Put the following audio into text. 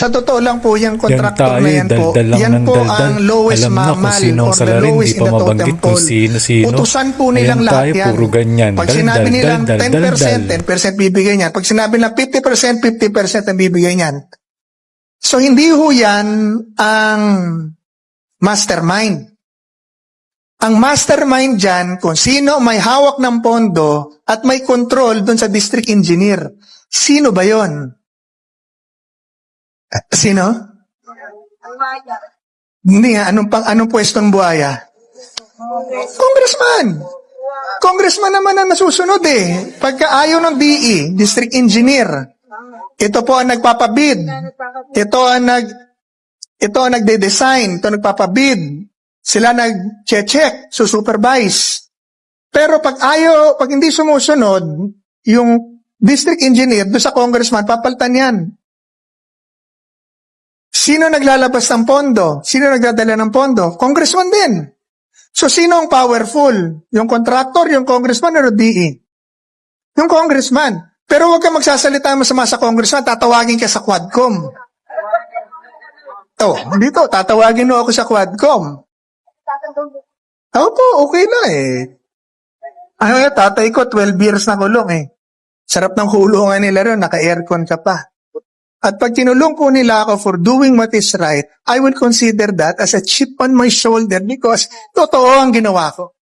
Sa totoo lang po, yung contractor tayo, na yan po, lang yan po daldal. ang lowest Alam na kung mammal sino ang or the lowest in the totem pole. sino-sino. Utusan po nilang lahat tayo, yan. puro ganyan. Pag Daldal, sinabi nilang daldal, 10%, daldal. 10% bibigay niyan. Pag sinabi nilang 50%, 50% ang bibigay niyan. So, hindi ho yan ang mastermind. Ang mastermind dyan, kung sino may hawak ng pondo at may control dun sa district engineer. Sino ba yon? Sino? Hindi nga, anong, pang, anong pwestong buhaya? Congressman! Congressman naman ang nasusunod eh. Pagka ayaw ng DE, District Engineer, ito po ang nagpapabid. Ito ang nag ito ang nagde-design, ito ang nagpapabid. Sila nag-check, supervise. Pero pag ayaw, pag hindi sumusunod, yung district engineer do sa congressman, papalitan yan. Sino naglalabas ng pondo? Sino nagdadala ng pondo? Congressman din. So, sino ang powerful? Yung contractor, yung congressman, o DE? Yung congressman. Pero huwag ka magsasalita masama sa congressman, tatawagin ka sa Quadcom. Oh, dito, tatawagin mo ako sa Quadcom. Opo, okay na eh. Ano tatay ko, 12 years na kulong eh. Sarap ng kulungan nila ron, naka-aircon ka pa. At pag tinulong po nila ako for doing what is right, I will consider that as a chip on my shoulder because totoo ang ginawa ko.